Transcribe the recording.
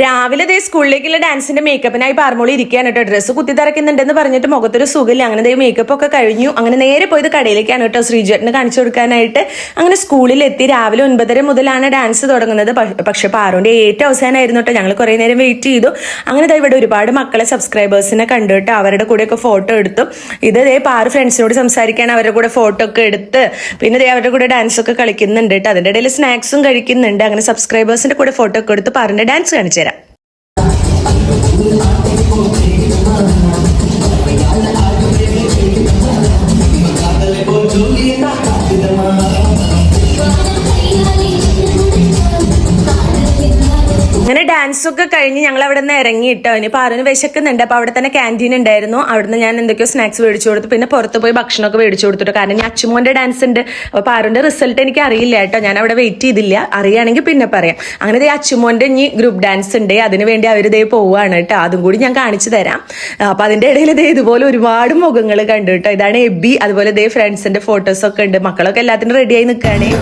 രാവിലെ ദേ സ്കൂളിലേക്കുള്ള ഡാൻസിന്റെ മേക്കപ്പിനായി പാർമോളി ഇരിക്കുകയാണ് കേട്ടോ. ഡ്രസ്സ് കുത്തി തിറക്കുന്നുണ്ടെന്ന് പറഞ്ഞിട്ട് മുഖത്തൊരു സുഖമില്ല. അങ്ങനെ ദേ മേക്കപ്പ് ഒക്കെ കഴിഞ്ഞു. അങ്ങനെ നേരെ പോയത് കടയിലേക്കാണ് കേട്ടോ ശ്രീജേട്ടന് കാണിച്ചു കൊടുക്കാനായിട്ട്. അങ്ങനെ സ്കൂളിലെത്തി രാവിലെ ഒൻപതര മുതലാണ് ഡാൻസ് തുടങ്ങുന്നത്. പക്ഷെ പാറുവിന്റെ ഏറ്റവും അവസാനമായിരുന്നു കേട്ടോ. ഞങ്ങൾ കുറേ നേരം വെയിറ്റ് ചെയ്തു. അങ്ങനെ ദേ ഇവിടെ ഒരുപാട് മക്കളെ സബ്സ്ക്രൈബേഴ്സിനെ കണ്ടു കേട്ടോ. അവരുടെ കൂടെയൊക്കെ ഫോട്ടോ എടുത്തു. ഇത് ദേ പാറു ഫ്രണ്ട്സിനോട് സംസാരിക്കാൻ അവരുടെ കൂടെ ഫോട്ടോ ഒക്കെ എടുത്ത് പിന്നെ ദേ അവരുടെ കൂടെ ഡാൻസ് ഒക്കെ കളിക്കുന്നുണ്ട് കേട്ടോ. അതിന്റെ ഇടയിൽ സ്നാക്സും കഴിക്കുന്നുണ്ട്. അങ്ങനെ സബ്സ്ക്രൈബേഴ്സിന്റെ കൂടെ ഫോട്ടോ ഒക്കെ എടുത്ത് പാറിന്റെ ഡാൻസ് കാണിച്ചു. തരാം. അങ്ങനെ ഡാൻസ് ഒക്കെ കഴിഞ്ഞ് ഞങ്ങൾ അവിടെ നിന്ന് ഇറങ്ങി കേട്ടോ ഇനി പാറുന് വിശക്കുന്നുണ്ട്. അപ്പോൾ അവിടെ തന്നെ ക്യാന്റീൻ ഉണ്ടായിരുന്നു. അവിടുന്ന് ഞാൻ എന്തൊക്കെയോ സ്നാക്സ് മേടിച്ചു കൊടുത്തു. പിന്നെ പുറത്ത് പോയി ഭക്ഷണമൊക്കെ മേടിച്ചു കൊടുത്തിട്ട്. കാരണം ഞാൻ അച്ചുമോന്റെ ഡാൻസ് ഉണ്ട്. അപ്പോൾ പാറുന്റെ റിസൾട്ട് എനിക്ക് അറിയില്ല കേട്ടോ. ഞാൻ അവിടെ വെയിറ്റ് ചെയ്തില്ല. അറിയുകയാണെങ്കിൽ പിന്നെ പറയാം. അങ്ങനെ ദേ അച്ചുമോന്റെ ഇനി ഗ്രൂപ്പ് ഡാൻസ് ഉണ്ട്. അതിന് വേണ്ടി അവർ ദേ പോവാണ് കേട്ടോ. അതും കൂടി ഞാൻ കാണിച്ചു തരാം. അപ്പൊ അതിന്റെ ഇടയിൽ ദേ ഇതുപോലെ ഒരുപാട് മുഖങ്ങൾ കണ്ടു കേട്ടോ. ഇതാണ് എബി. അതുപോലെ ദേ ഫ്രണ്ട്സിന്റെ ഫോട്ടോസൊക്കെ ഉണ്ട്. മക്കളൊക്കെ എല്ലാത്തിനും റെഡിയായി നിൽക്കുകയാണേ.